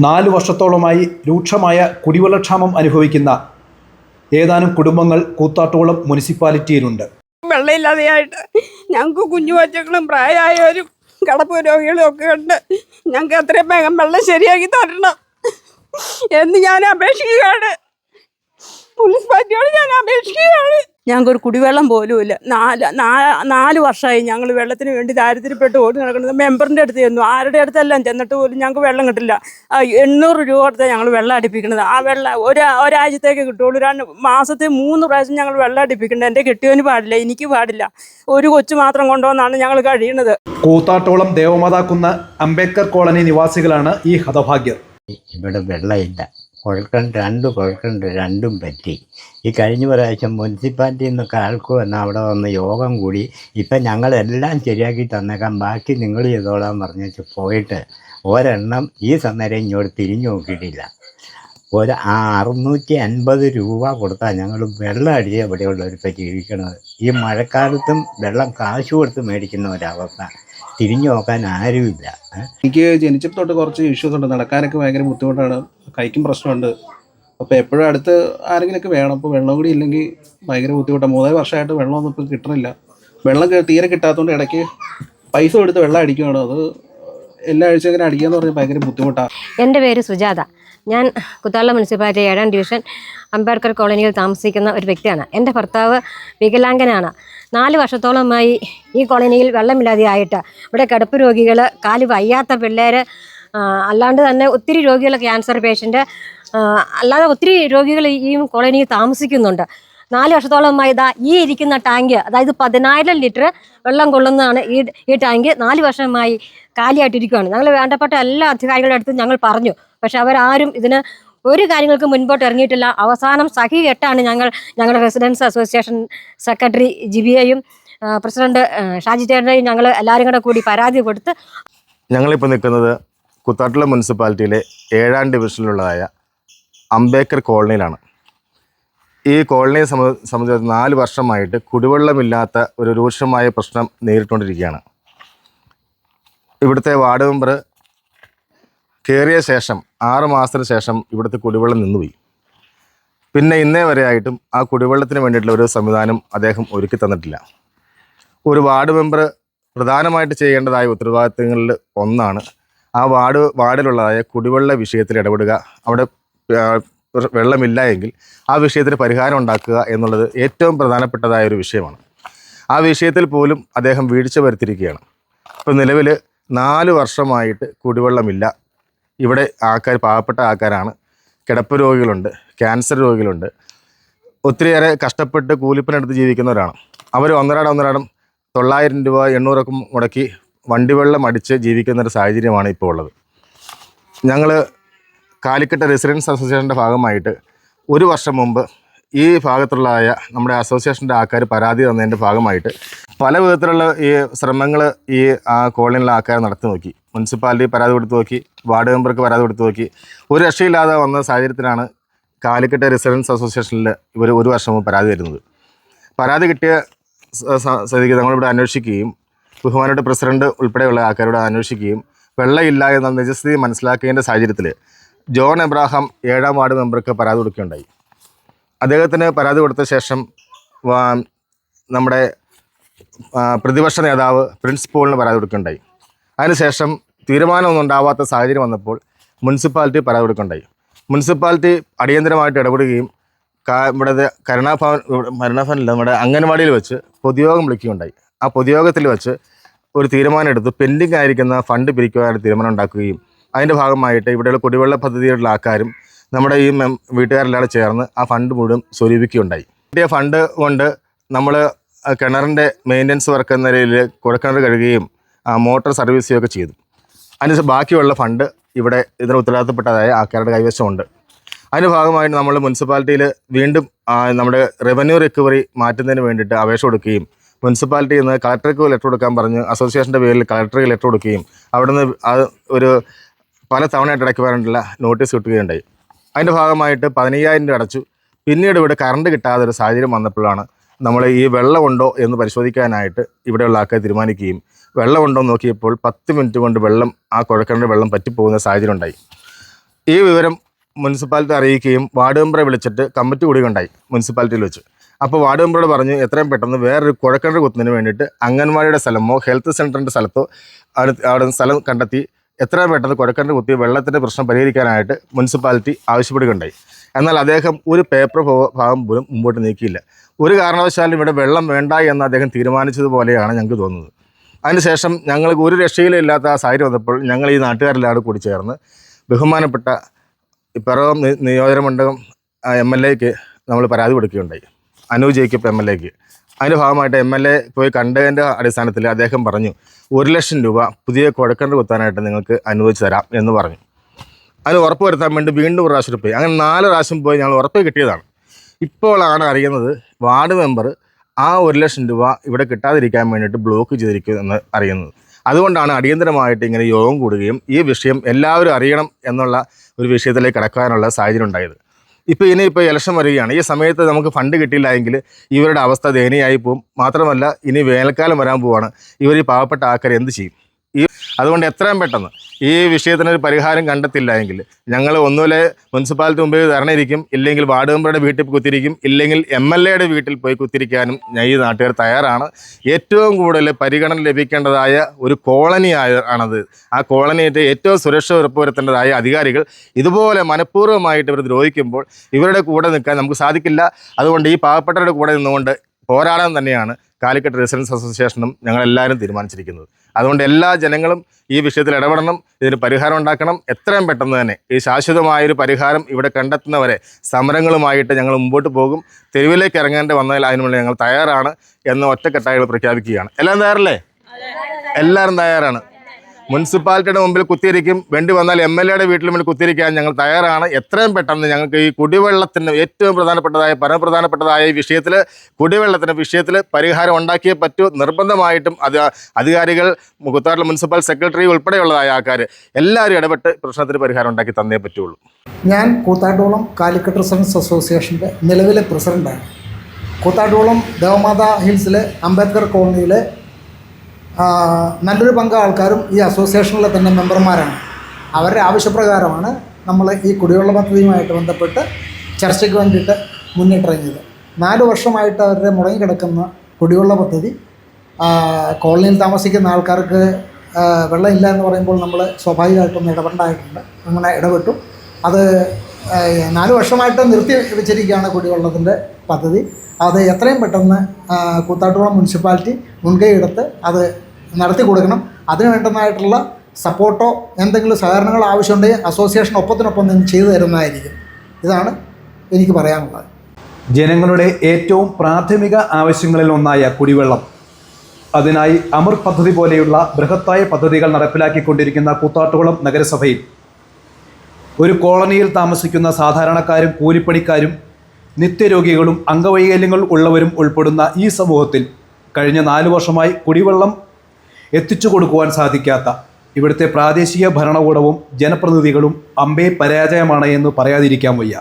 നാല് വർഷത്തോളമായി രൂക്ഷമായ കുടിവെള്ളക്ഷാമം അനുഭവിക്കുന്ന ഏതാനും കുടുംബങ്ങൾ കൂത്താട്ടോളം മുനിസിപ്പാലിറ്റിയിലുണ്ട്. വെള്ളമില്ലാതെയായിട്ട് ഞങ്ങൾക്ക് കുഞ്ഞു കൊച്ചുങ്ങളും പ്രായമായവരും കടപ്പ് രോഗികളും ഒക്കെ ഉണ്ട്. ഞങ്ങൾക്ക് എത്രയും വേഗം വെള്ളം ശരിയാക്കി തരണം എന്ന് ഞാൻ അപേക്ഷിക്കുകയാണ്. മുനിസിപ്പാലിറ്റിയോട് ഞാൻ അപേക്ഷിക്കുകയാണ്. ഞങ്ങൾക്കൊരു കുടിവെള്ളം പോലും ഇല്ല. നാല് നാ- നാല് വർഷമായി ഞങ്ങൾ വെള്ളത്തിന് വേണ്ടി ദാരിദ്ര്യപ്പെട്ട് ഓടി നടക്കുന്നത്. മെമ്പറിന്റെ അടുത്ത് ചെന്നു. ആരുടെ അടുത്തെല്ലാം ചെന്നിട്ട് പോലും ഞങ്ങൾക്ക് വെള്ളം കിട്ടില്ല. ആ, എണ്ണൂറ് രൂപ കൊടുത്താണ് ഞങ്ങൾ വെള്ളം അടിപ്പിക്കുന്നത്. ആ വെള്ളം ഒരു ഒരാഴ്ചത്തേക്ക് കിട്ടുള്ളൂ രണ്ട് മാസത്തിൽ മൂന്ന് പ്രാവശ്യം ഞങ്ങൾ വെള്ളം അടിപ്പിക്കുന്നുണ്ട്. എന്റെ കെട്ടിയവന് പാടില്ല. എനിക്ക് പാടില്ല. ഒരു കൊച്ചു മാത്രം കൊണ്ടുവന്നാണ് ഞങ്ങൾ കഴിയുന്നത്. കൂത്താട്ടോളം ദേവമാതാക്കുന്ന അംബേദ്കർ കോളനി നിവാസികളാണ് ഈ ഹതഭാഗ്യർ. ഇവിടെ വെള്ളമില്ല. കുഴൽക്കിണർ രണ്ട് കുഴൽക്കിണർ രണ്ടും പറ്റി. ഈ കഴിഞ്ഞ പ്രാവശ്യം മുനിസിപ്പാലിറ്റിയിൽ നിന്നൊക്കെ ആൾക്ക് വന്ന് അവിടെ വന്ന് യോഗം കൂടി. ഇപ്പം ഞങ്ങളെല്ലാം ശരിയാക്കി തന്നേക്കാം. ബാക്കി നിങ്ങൾ ചെയ്തോളാൻ പറഞ്ഞു പോയിട്ട് ഒരെണ്ണം ഈ സന്നേരം ഇങ്ങോട്ട് തിരിഞ്ഞു നോക്കിയിട്ടില്ല. ഒരു ആ അറുന്നൂറ്റി അൻപത് രൂപ കൊടുത്താൽ ഞങ്ങൾ വെള്ളം അടിച്ച് എവിടെയുള്ളവരിപ്പം ജീവിക്കണത്. ഈ മഴക്കാലത്തും വെള്ളം കാശ് കൊടുത്ത് മേടിക്കുന്ന ഒരവസ്ഥ. തിരിഞ്ഞു നോക്കാൻ ആരുമില്ല. എനിക്ക് ജനിച്ചപ്പോൾ തൊട്ട് കുറച്ച് ഇഷ്യൂസ് ഉണ്ട്. നടക്കാനൊക്കെ ഭയങ്കര ബുദ്ധിമുട്ടാണ്. കൈക്കും പ്രശ്നമുണ്ട്. അപ്പോൾ എപ്പോഴും അടുത്ത് ആരെങ്കിലുമൊക്കെ വേണം. അപ്പോൾ വെള്ളം കൂടി ഇല്ലെങ്കിൽ ഭയങ്കര ബുദ്ധിമുട്ടാണ്. മൂന്നാൽ വർഷമായിട്ട് വെള്ളമൊന്നും ഇപ്പോൾ കിട്ടണില്ല. വെള്ളം തീരെ കിട്ടാത്തതുകൊണ്ട് ഇടയ്ക്ക് പൈസ കൊടുത്ത് വെള്ളം അടിക്കുകയാണ് അത് എല്ലാ ആഴ്ച ഇങ്ങനെ അടിക്കാന്ന് പറഞ്ഞാൽ ഭയങ്കര ബുദ്ധിമുട്ടാണ് എന്റെ പേര് സുജാത. ഞാൻ കുത്താള മുനിസിപ്പാലിറ്റി ഏഴാം ഡിവിഷൻ അംബേദ്കർ കോളനിയിൽ താമസിക്കുന്ന ഒരു വ്യക്തിയാണ്. എന്റെ ഭർത്താവ് വികലാംഗനാണ്. നാല് വർഷത്തോളമായി ഈ കോളനിയിൽ വെള്ളമില്ലാതെയായിട്ട്. ഇവിടെ കിടപ്പ് രോഗികൾ കാൽ വയ്യാത്ത പിള്ളേർ അല്ലാണ്ട് തന്നെ ഒത്തിരി രോഗികൾ ക്യാൻസർ പേഷ്യന്റ് അല്ലാതെ ഒത്തിരി രോഗികൾ ഈ കോളനിയിൽ താമസിക്കുന്നുണ്ട്. നാല് വർഷത്തോളമായി ഇതാ ഈ ഇരിക്കുന്ന ടാങ്ക് അതായത് പതിനായിരം ലിറ്റർ വെള്ളം കൊള്ളുന്നതാണ് ഈ ഈ ടാങ്ക്. നാല് വർഷമായി കാലിയായിട്ടിരിക്കുകയാണ് ഞങ്ങൾ വേണ്ടപ്പെട്ട എല്ലാ അധികാരികളുടെ അടുത്തും ഞങ്ങൾ പറഞ്ഞു. പക്ഷെ അവരാരും ഇതിന് ഒരു കാര്യങ്ങൾക്ക് മുൻപോട്ട് ഇറങ്ങിയിട്ടില്ല. അവസാനം സഹി എട്ടാണ് ഞങ്ങൾ ഞങ്ങളുടെ റെസിഡൻസ് അസോസിയേഷൻ സെക്രട്ടറി ജിബിയെയും പ്രസിഡന്റ് ഷാജി ചേട്ടനെയും ഞങ്ങൾ എല്ലാവരും കൂടെ കൂടി പരാതി കൊടുത്ത് ഞങ്ങളിപ്പോൾ നിൽക്കുന്നത് കുത്താട്ടുള്ള മുനിസിപ്പാലിറ്റിയിലെ ഏഴാം ഡിവിഷനിലുള്ളതായ അംബേദ്കർ കോളനിയിലാണ്. ഈ കോളനിയെ സംബ സംബന്ധിച്ച് നാല് വർഷമായിട്ട് കുടിവെള്ളമില്ലാത്ത ഒരു രൂക്ഷമായ പ്രശ്നം നേരിട്ടുകൊണ്ടിരിക്കുകയാണ്. ഇവിടുത്തെ വാർഡ് മെമ്പർ കയറിയ ശേഷം ആറ് മാസത്തിന് ശേഷം ഇവിടുത്തെ കുടിവെള്ളം നിന്നുപോയി. പിന്നെ ഇന്നേ വരെ ആയിട്ടും ആ കുടിവെള്ളത്തിന് വേണ്ടിയിട്ടുള്ള ഒരു സംവിധാനം അദ്ദേഹം ഒരുക്കി തന്നിട്ടില്ല. ഒരു വാർഡ് മെമ്പർ പ്രധാനമായിട്ട് ചെയ്യേണ്ടതായ ഉത്തരവാദിത്തങ്ങളിൽ ഒന്നാണ് ആ വാർഡ് വാർഡിലുള്ളതായ കുടിവെള്ള വിഷയത്തിൽ ഇടപെടുക. അവിടെ വെള്ളമില്ല എങ്കിൽ ആ വിഷയത്തിന് പരിഹാരം ഉണ്ടാക്കുക എന്നുള്ളത് ഏറ്റവും പ്രധാനപ്പെട്ടതായ ഒരു വിഷയമാണ്. ആ വിഷയത്തിൽ പോലും അദ്ദേഹം വീഴ്ച വരുത്തിയിരിക്കുകയാണ്. ഇപ്പോൾ നിലവിൽ നാല് വർഷമായിട്ട് കുടിവെള്ളമില്ല. ഇവിടെ ആൾക്കാർ പാവപ്പെട്ട ആൾക്കാരാണ്. കിടപ്പ് രോഗികളുണ്ട് ക്യാൻസർ രോഗികളുണ്ട്. ഒത്തിരിയേറെ കഷ്ടപ്പെട്ട് കൂലിപ്പനെടുത്ത് ജീവിക്കുന്നവരാണ്. അവർ ഒന്നരാടം ഒന്നരാടം തൊള്ളായിരം രൂപ എണ്ണൂറൊക്കെ മുടക്കി വണ്ടിവെള്ളം അടിച്ച് ജീവിക്കുന്നൊരു സാഹചര്യമാണ് ഇപ്പോൾ ഉള്ളത്. ഞങ്ങൾ കാലിക്കട്ട് റെസിഡൻസ് അസോസിയേഷന്റെ ഭാഗമായിട്ട് ഒരു വർഷം മുമ്പ് ഈ ഭാഗത്തുള്ളതായ നമ്മുടെ അസോസിയേഷന്റെ ആൾക്കാർ പരാതി തന്നതിന്റെ ഭാഗമായിട്ട് പല വിധത്തിലുള്ള ഈ ശ്രമങ്ങൾ ഈ ആ കോളനിയിലെ ആൾക്കാർ നടത്തി നോക്കി. മുനിസിപ്പാലിറ്റി പരാതി കൊടുത്ത് നോക്കി വാർഡ് മെമ്പർക്ക് പരാതി കൊടുത്ത് നോക്കി. ഒരു രക്ഷയില്ലാതെ വന്ന സാഹചര്യത്തിലാണ് കാലിക്കട്ട് റെസിഡൻസ് അസോസിയേഷനിൽ ഇവർ ഒരു വർഷം മുമ്പ് പരാതി തരുന്നത്. പരാതി കിട്ടിയ സ്ഥിതിക്ക് നമ്മളിവിടെ അന്വേഷിക്കുകയും ബഹുമാനോട്ട് പ്രസിഡന്റ് ഉൾപ്പെടെയുള്ള ആൾക്കാരോട് അന്വേഷിക്കുകയും വെള്ളമില്ല എന്ന നിജസ്ഥിതി മനസ്സിലാക്കിയതിന്റെ സാഹചര്യത്തിൽ ജോൺ എബ്രാഹാം ഏഴാം വാർഡ് മെമ്പർക്ക് പരാതി കൊടുക്കുകയുണ്ടായി. അദ്ദേഹത്തിന് പരാതി കൊടുത്ത ശേഷം നമ്മുടെ പ്രതിപക്ഷ നേതാവ് പ്രിൻസ് പോളിന് പരാതി കൊടുക്കുകയുണ്ടായി. അതിനുശേഷം തീരുമാനമൊന്നും ഉണ്ടാവാത്ത സാഹചര്യം വന്നപ്പോൾ മുനിസിപ്പാലിറ്റി പരാതി കൊടുക്കുകയുണ്ടായി. മുനിസിപ്പാലിറ്റി അടിയന്തരമായിട്ട് ഇടപെടുകയും ഇവിടെ കരുണാഭവൻ കരുണാഭവനില്ല നമ്മുടെ അംഗൻവാടിയിൽ വെച്ച് പൊതുയോഗം വിളിക്കുകയുണ്ടായി. ആ പൊതുയോഗത്തിൽ വെച്ച് ഒരു തീരുമാനം എടുത്ത് പെൻഡിങ് ആയിരിക്കുന്ന ഫണ്ട് പിരിക്കുവാനായിട്ട് തീരുമാനം ഉണ്ടാക്കുകയും അതിന്റെ ഭാഗമായിട്ട് ഇവിടെയുള്ള കുടിവെള്ള പദ്ധതിയുള്ള ആൾക്കാരും നമ്മുടെ ഈ വീട്ടുകാരെല്ലാം ചേർന്ന് ആ ഫണ്ട് മുഴുവൻ സ്വരൂപിക്കുകയുണ്ടായി. കിട്ടിയ ഫണ്ട് കൊണ്ട് നമ്മൾ കിണറിന്റെ മെയിന്റനൻസ് വർക്ക് എന്ന നിലയിൽ കുഴക്കിണർ കഴുകുകയും മോട്ടോർ സർവീസ് ചെയ്യുകയൊക്കെ ചെയ്തു. അതിന് ബാക്കിയുള്ള ഫണ്ട് ഇവിടെ ഇതിന് ഉത്തരവാദിത്തപ്പെട്ടതായ ആൾക്കാരുടെ കൈവശമുണ്ട്. അതിന്റെ ഭാഗമായിട്ട് നമ്മൾ മുനിസിപ്പാലിറ്റിയിൽ വീണ്ടും നമ്മുടെ റവന്യൂ റിക്കവറി മാറ്റുന്നതിന് വേണ്ടിയിട്ട് അപേക്ഷ കൊടുക്കുകയും മുനിസിപ്പാലിറ്റിയിൽ നിന്ന് കളക്ടർക്ക് ലെറ്റർ കൊടുക്കാൻ പറഞ്ഞ് അസോസിയേഷന്റെ പേരിൽ കളക്ടർക്ക് ലെറ്റർ കൊടുക്കുകയും അവിടെ നിന്ന് അത് ഒരു പല തവണയായിട്ട് ഇടയ്ക്ക് വരേണ്ടുള്ള നോട്ടീസ് കിട്ടുകയുണ്ടായി. അതിന്റെ ഭാഗമായിട്ട് പതിനയ്യായിരം രൂപ അടച്ചു. പിന്നീട് ഇവിടെ കറണ്ട് കിട്ടാതെ ഒരു സാഹചര്യം വന്നപ്പോഴാണ് നമ്മൾ ഈ വെള്ളമുണ്ടോ എന്ന് പരിശോധിക്കാനായിട്ട് ഇവിടെയുള്ള ആൾക്കാർ തീരുമാനിക്കുകയും വെള്ളമുണ്ടോ എന്ന് നോക്കിയപ്പോൾ പത്ത് മിനിറ്റ് കൊണ്ട് വെള്ളം ആ കുഴക്കിണറിന്റെ വെള്ളം പറ്റിപ്പോകുന്ന സാഹചര്യം ഉണ്ടായി. ഈ വിവരം മുനിസിപ്പാലിറ്റി അറിയിക്കുകയും വാർഡ് മെമ്പറെ വിളിച്ചിട്ട് കമ്മിറ്റി കൂടുകയുണ്ടായി മുനിസിപ്പാലിറ്റിയിൽ വെച്ച്. അപ്പോൾ വാർഡ് മെമ്പറോട് പറഞ്ഞ് എത്രയും പെട്ടെന്ന് വേറൊരു കുഴക്കണ്ട കുത്തുന്നതിന് വേണ്ടിയിട്ട് അംഗൻവാടിയുടെ സ്ഥലമോ ഹെൽത്ത് സെന്ററിന്റെ സ്ഥലത്തോ അവിടെ സ്ഥലം കണ്ടെത്തി എത്രയും പെട്ടെന്ന് കുഴക്കണ്ട കുത്തി വെള്ളത്തിന്റെ പ്രശ്നം പരിഹരിക്കാനായിട്ട് മുനിസിപ്പാലിറ്റി ആവശ്യപ്പെടുകയുണ്ടായി. എന്നാൽ അദ്ദേഹം ഒരു പേപ്പർ ഭാഗം പോലും മുമ്പോട്ട് നീക്കിയില്ല. ഒരു കാരണവശാലും ഇവിടെ വെള്ളം വേണ്ട എന്ന് അദ്ദേഹം തീരുമാനിച്ചതുപോലെയാണ് ഞങ്ങൾക്ക് തോന്നുന്നത്. അതിനുശേഷം ഞങ്ങൾക്ക് ഒരു രക്ഷയിലും ഇല്ലാത്ത ആ സാഹചര്യം വന്നപ്പോൾ ഞങ്ങൾ ഈ നാട്ടുകാരെല്ലാം കൂടി ചേർന്ന് ബഹുമാനപ്പെട്ട പിറവം നി- നിയോജക മണ്ഡലം എം എൽ എക്ക് നമ്മൾ പരാതി കൊടുക്കുകയുണ്ടായി. അനു ജേക്കബ് എം എൽ എക്ക്. അതിന്റെ ഭാഗമായിട്ട് എം എൽ എ പോയി കണ്ടതിന്റെ അടിസ്ഥാനത്തിൽ അദ്ദേഹം പറഞ്ഞു ഒരു ലക്ഷം രൂപ പുതിയ കുഴക്കണ്ട് കുത്താനായിട്ട് നിങ്ങൾക്ക് അനുവദിച്ച് തരാം എന്ന് പറഞ്ഞു. അതിന് ഉറപ്പ് വരുത്താൻ വേണ്ടി വീണ്ടും ഒരു പ്രാവശ്യം പോയി. അങ്ങനെ നാല് പ്രാവശ്യം പോയി ഞങ്ങൾ ഉറപ്പ് കിട്ടിയതാണ്. ഇപ്പോഴാണ് അറിയുന്നത് വാർഡ് മെമ്പർ ആ ഒരു ലക്ഷം രൂപ ഇവിടെ കിട്ടാതിരിക്കാൻ വേണ്ടിയിട്ട് ബ്ലോക്ക് ചെയ്തിരിക്കുമെന്ന് അറിയുന്നത്. അതുകൊണ്ടാണ് അടിയന്തരമായിട്ട് ഇങ്ങനെ യോഗം കൂടുകയും ഈ വിഷയം എല്ലാവരും അറിയണം എന്നുള്ള ഒരു വിഷയത്തിലേക്ക് കടക്കാനുള്ള സാഹചര്യം ഉണ്ടായത്. ഇപ്പോൾ ഇനിയിപ്പോൾ ഇലക്ഷൻ വരികയാണ്. ഈ സമയത്ത് നമുക്ക് ഫണ്ട് കിട്ടിയില്ല എങ്കിൽ ഇവരുടെ അവസ്ഥ ദയനീയമായി പോകും മാത്രമല്ല ഇനി വേനൽക്കാലം വരാൻ പോവാണ്. ഇവർ ഈ പാവപ്പെട്ട ആൾക്കാർ എന്ത് ചെയ്യും? ഈ അതുകൊണ്ട് എത്രയും പെട്ടെന്ന് ഈ വിഷയത്തിനൊരു പരിഹാരം കണ്ടെത്തില്ല എങ്കിൽ ഞങ്ങൾ ഒന്നുമില്ല മുനിസിപ്പാലിറ്റി മുമ്പിൽ തരണിരിക്കും ഇല്ലെങ്കിൽ വാർഡ് മെമ്പറുടെ വീട്ടിൽ കുത്തിരിക്കും ഇല്ലെങ്കിൽ എം എൽ എയുടെ വീട്ടിൽ പോയി കുത്തിരിക്കാനും ഈ നാട്ടുകാർ തയ്യാറാണ്. ഏറ്റവും കൂടുതൽ പരിഗണന ലഭിക്കേണ്ടതായ ഒരു കോളനി ആണത്. ആ കോളനിയുടെ ഏറ്റവും സുരക്ഷ ഉറപ്പുവരുത്തേണ്ടതായ അധികാരികൾ ഇതുപോലെ മനഃപൂർവമായിട്ട് ഇവർ ദ്രോഹിക്കുമ്പോൾ ഇവരുടെ കൂടെ നിൽക്കാൻ നമുക്ക് സാധിക്കില്ല. അതുകൊണ്ട് ഈ പാവപ്പെട്ടവരുടെ കൂടെ നിന്നുകൊണ്ട് പോരാടാൻ തന്നെയാണ് കാലിക്കറ്റ് റെസിഡൻസ് അസോസിയേഷനും ഞങ്ങളെല്ലാവരും തീരുമാനിച്ചിരിക്കുന്നത്. അതുകൊണ്ട് എല്ലാ ജനങ്ങളും ഈ വിഷയത്തിൽ ഇടപെടണം ഇതിന് പരിഹാരം ഉണ്ടാക്കണം. എത്രയും പെട്ടെന്ന് തന്നെ ഈ ശാശ്വതമായൊരു പരിഹാരം ഇവിടെ കണ്ടെത്തുന്നവരെ സമരങ്ങളുമായിട്ട് ഞങ്ങൾ മുമ്പോട്ട് പോകും. തെരുവിലേക്ക് ഇറങ്ങേണ്ടി വന്നതിൽ അതിനുള്ള ഞങ്ങൾ തയ്യാറാണ് എന്ന് ഒറ്റക്കെട്ടായി പ്രഖ്യാപിക്കുകയാണ്. എല്ലാം തയ്യാറല്ലേ? എല്ലാവരും തയ്യാറാണ്. മുനിസിപ്പാലിറ്റിയുടെ മുമ്പിൽ കുത്തിയിരിക്കും. വേണ്ടി വന്നാൽ എം എൽ എയുടെ വീട്ടിൽ മുന്നിൽ കുത്തിയിരിക്കാൻ ഞങ്ങൾ തയ്യാറാണ്. എത്രയും പെട്ടെന്ന് ഞങ്ങൾക്ക് ഈ കുടിവെള്ളത്തിന് ഏറ്റവും പ്രധാനപ്പെട്ടതായ പരമപ്രധാനപ്പെട്ടതായ ഈ വിഷയത്തിൽ കുടിവെള്ളത്തിന്റെ വിഷയത്തിൽ പരിഹാരം ഉണ്ടാക്കിയേ പറ്റൂ. നിർബന്ധമായിട്ടും അത് അധികാരികൾ കുത്താറിലെ മുനിസിപ്പൽ സെക്രട്ടറി ഉൾപ്പെടെയുള്ളതായ ആൾക്കാർ എല്ലാവരും ഇടപെട്ട് പ്രശ്നത്തിന് പരിഹാരം ഉണ്ടാക്കി തന്നേ പറ്റുള്ളൂ. ഞാൻ കൂത്താട്ടോളം കാലിക്കറ്റ് റെസിഡൻസ് അസോസിയേഷന്റെ നിലവിലെ പ്രസിഡന്റാണ് കൂത്താട്ടോളം ദേവമാതാ ഹിൽസിലെ അംബേദ്കർ കോളനിയിലെ നല്ലൊരു പങ്ക് ആൾക്കാരും ഈ അസോസിയേഷനിലെ തന്നെ മെമ്പർമാരാണ്. അവരുടെ ആവശ്യപ്രകാരമാണ് നമ്മൾ ഈ കുടിവെള്ള പദ്ധതിയുമായിട്ട് ബന്ധപ്പെട്ട് ചർച്ചയ്ക്ക് വേണ്ടിയിട്ട് മുന്നിട്ടിറങ്ങിയത്. നാല് വർഷമായിട്ട് അവരുടെ മുടങ്ങിക്കിടക്കുന്ന കുടിവെള്ള പദ്ധതി കോളനിയിൽ താമസിക്കുന്ന ആൾക്കാർക്ക് വെള്ളമില്ല എന്ന് പറയുമ്പോൾ നമ്മൾ സ്വാഭാവികമായിട്ടും ഇടപെടേണ്ടായിട്ടുണ്ട് അങ്ങനെ ഇടപെട്ടു. അത് നാല് വർഷമായിട്ട് നിർത്തി വെച്ചിരിക്കുകയാണ് കുടിവെള്ളത്തിന്റെ പദ്ധതി. അത് എത്രയും പെട്ടെന്ന് കൂത്താട്ടുകുളം മുനിസിപ്പാലിറ്റി മുൻകൈ എടുത്ത് അത് നടത്തി കൊടുക്കണം. അതിന് വേണ്ടതായിട്ടുള്ള സപ്പോർട്ടോ എന്തെങ്കിലും സഹകരണങ്ങളോ ആവശ്യമുണ്ടെങ്കിൽ അസോസിയേഷൻ ഒപ്പത്തിനൊപ്പം നിന്ന് ചെയ്തു തരുന്നതായിരിക്കും. ഇതാണ് എനിക്ക് പറയാനുള്ളത്. ജനങ്ങളുടെ ഏറ്റവും പ്രാഥമിക ആവശ്യങ്ങളിൽ ഒന്നായ കുടിവെള്ളം. അതിനായി അമർ പദ്ധതി പോലെയുള്ള ബൃഹത്തായ പദ്ധതികൾ നടപ്പിലാക്കിക്കൊണ്ടിരിക്കുന്ന കൂത്താട്ടുകുളം നഗരസഭയിൽ ഒരു കോളനിയിൽ താമസിക്കുന്ന സാധാരണക്കാരും കൂലിപ്പണിക്കാരും നിത്യരോഗികളും അംഗവൈകല്യങ്ങൾ ഉള്ളവരും ഉൾപ്പെടുന്ന ഈ സമൂഹത്തിൽ കഴിഞ്ഞ നാല് വർഷമായി കുടിവെള്ളം എത്തിച്ചു കൊടുക്കുവാൻ സാധിക്കാത്ത ഇവിടുത്തെ പ്രാദേശിക ഭരണകൂടവും ജനപ്രതിനിധികളും അമ്പേ പരാജയമാണ് എന്ന് പറയാതിരിക്കാൻ വയ്യ.